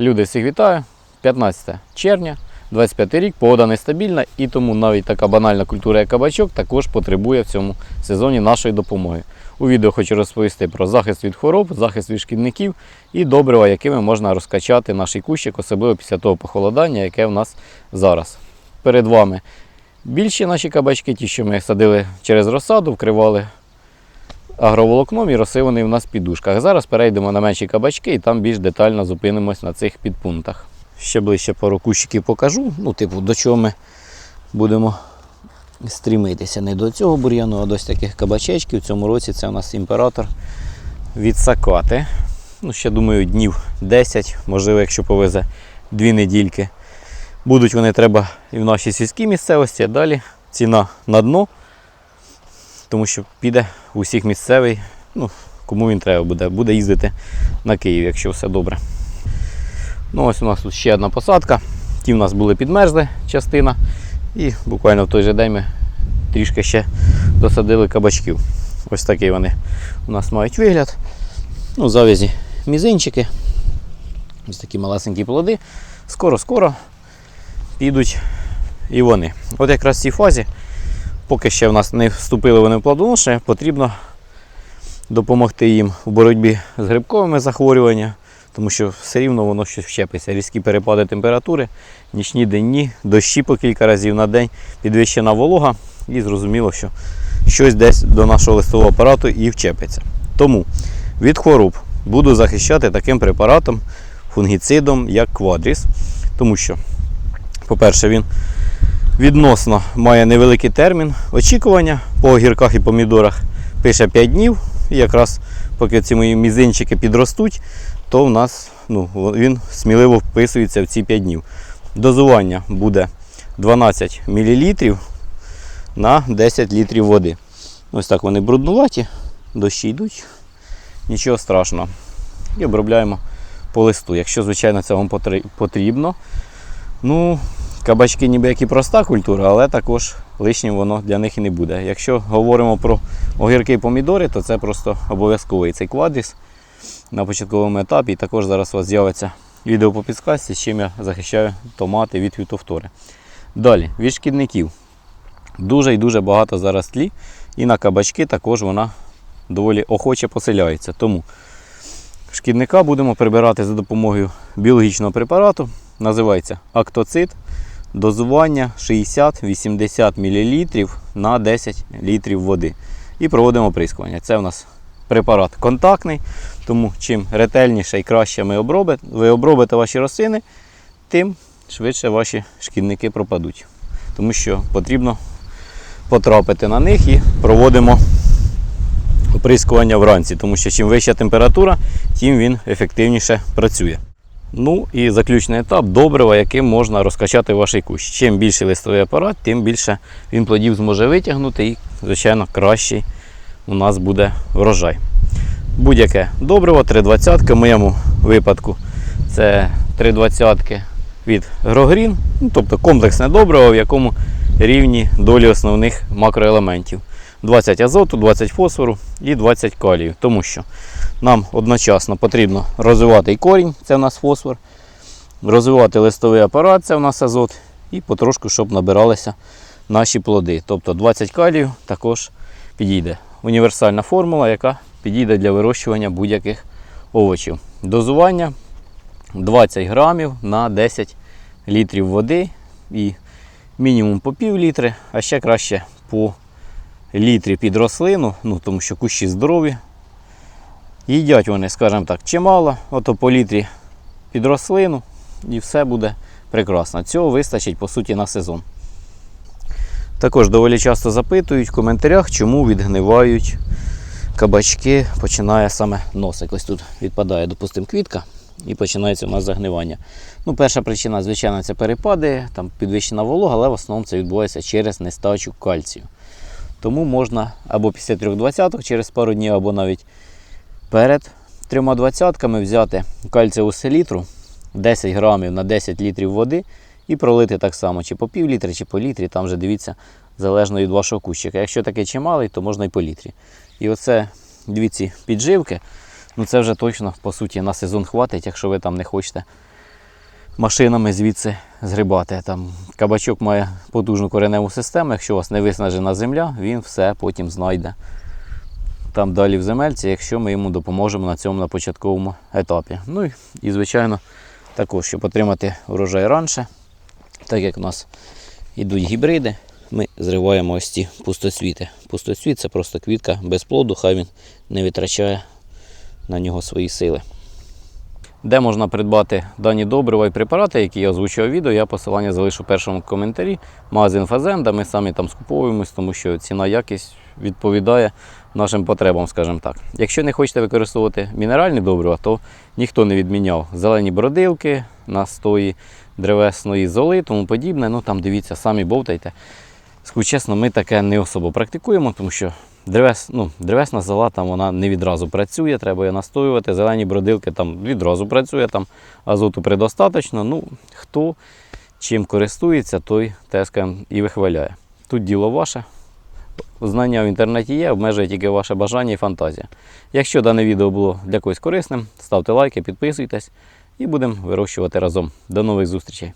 Люди всіх вітаю. 15 червня, 25 рік, погода нестабільна і тому навіть така банальна культура, як кабачок, також потребує в цьому сезоні нашої допомоги. У відео хочу розповісти про захист від хвороб, захист від шкідників і добрива, якими можна розкачати наш кущик, особливо після того похолодання, яке в нас зараз. Перед вами більші наші кабачки, ті, що ми садили через розсаду, вкривали агроволокном і росли вони в нас в підушках. Зараз перейдемо на менші кабачки і там більш детально зупинимось на цих підпунктах. Ще ближче пару кущиків покажу. Ну, типу, до чого ми будемо стрімитися. Не до цього бур'яну, а до таких кабачечків. В цьому році це у нас імператор від Сакати. Ну, ще думаю, днів 10, можливо, якщо повезе дві недільки. Будуть вони треба і в нашій сільській місцевості, а далі ціна на дно тому що піде усіх місцевий, ну, кому він треба буде, буде їздити на Київ, якщо все добре. Ну, ось у нас тут ще одна посадка. Ті в нас були підмерзли частина. І буквально в той же день ми трішки ще досадили кабачків. Ось такий вони у нас мають вигляд. Ну, завязі мізинчики. Ось такі малесенькі плоди. Скоро-скоро підуть і вони. От якраз в цій фазі поки ще в нас не вступили вони в плодоношення, потрібно допомогти їм у боротьбі з грибковими захворюваннями, тому що все рівно воно щось вщепиться. Різкі перепади температури, нічні денні, дощі по кілька разів на день, підвищена волога, і зрозуміло, що щось десь до нашого листового апарату і вчепиться. Тому від хвороб буду захищати таким препаратом, фунгіцидом, як квадріс, тому що, по-перше, він відносно має невеликий термін очікування по огірках і помідорах пише 5 днів. І якраз поки ці мої мізинчики підростуть, то в нас ну, він сміливо вписується в ці 5 днів. Дозування буде 12 мл на 10 літрів води. Ось так вони бруднуваті, дощі йдуть, нічого страшного. І обробляємо по листу. Якщо, звичайно, це вам потрібно. Ну, Кабачки ніби як і проста культура, але також лишнім воно для них і не буде. Якщо говоримо про огірки і помідори, то це просто обов'язковий цей квадріс на початковому етапі. І також зараз у вас з'явиться відео по підсказці, з чим я захищаю томати від фітофтори. Далі, від шкідників. Дуже і дуже багато зараз тлі. І на кабачки також вона доволі охоче поселяється. Тому шкідника будемо прибирати за допомогою біологічного препарату. Називається актоцит. Дозування 60-80 мл на 10 літрів води. І проводимо оприскування. Це у нас препарат контактний, тому чим ретельніше і краще ми обробите, ви обробите ваші рослини, тим швидше ваші шкідники пропадуть. Тому що потрібно потрапити на них і проводимо оприскування вранці, тому що чим вища температура, тим він ефективніше працює. Ну і заключний етап добрива, яким можна розкачати ваш кущ. Чим більший листовий апарат, тим більше він плодів зможе витягнути і, звичайно, кращий у нас буде врожай. Будь-яке добриво 320 в моєму випадку це 320 від Грогрін, ну, тобто комплексне добриво, в якому рівні долі основних макроелементів. 20 азоту, 20 фосфору і 20 калію. Тому що нам одночасно потрібно розвивати і корінь, це у нас фосфор, розвивати листовий апарат, це у нас азот, і потрошку, щоб набиралися наші плоди. Тобто 20 калію також підійде. Універсальна формула, яка підійде для вирощування будь-яких овочів. Дозування 20 грамів на 10 літрів води і мінімум по пів літри, а ще краще по літрі під рослину, ну, тому що кущі здорові. Їдять вони, скажімо так, чимало, ото по літрі під рослину і все буде прекрасно. Цього вистачить по суті на сезон. Також доволі часто запитують в коментарях, чому відгнивають кабачки, починає саме носик. Ось тут відпадає, допустимо, квітка і починається у нас загнивання. Ну, Перша причина, звичайно, це перепади, там підвищена волога, але в основному це відбувається через нестачу кальцію. Тому можна або після 3,20 через пару днів, або навіть перед трьома двадцятками взяти кальцієву селітру 10 грамів на 10 літрів води і пролити так само, чи по пів літри, чи по літрі, там вже дивіться, залежно від вашого кущика. Якщо такий чималий, то можна і по літрі. І оце дві ці підживки, ну це вже точно по суті на сезон хватить, якщо ви там не хочете машинами звідси згрібати. Там кабачок має потужну кореневу систему. Якщо у вас не виснажена земля, він все потім знайде там далі в земельці, якщо ми йому допоможемо на цьому на початковому етапі. Ну і, звичайно, також, щоб отримати урожай раніше, так як у нас йдуть гібриди, ми зриваємо ось ці пустоцвіти. Пустоцвіт це просто квітка без плоду, хай він не витрачає на нього свої сили. Де можна придбати дані добрива і препарати, які я озвучував в відео, я посилання залишу в першому коментарі. Магазин Фазенда, ми самі там скуповуємось, тому що ціна якість відповідає нашим потребам, скажімо так. Якщо не хочете використовувати мінеральні добрива, то ніхто не відміняв зелені бродилки, настої древесної золи, тому подібне. Ну там дивіться, самі бовтайте. Скажу чесно, ми таке не особо практикуємо, тому що древес, ну, древесна зола там вона не відразу працює, треба її настоювати. Зелені бродилки там відразу працює, там азоту предостаточно. Ну, хто чим користується, той те, і вихваляє. Тут діло ваше. Знання в інтернеті є, обмежує тільки ваше бажання і фантазія. Якщо дане відео було для когось корисним, ставте лайки, підписуйтесь і будемо вирощувати разом. До нових зустрічей!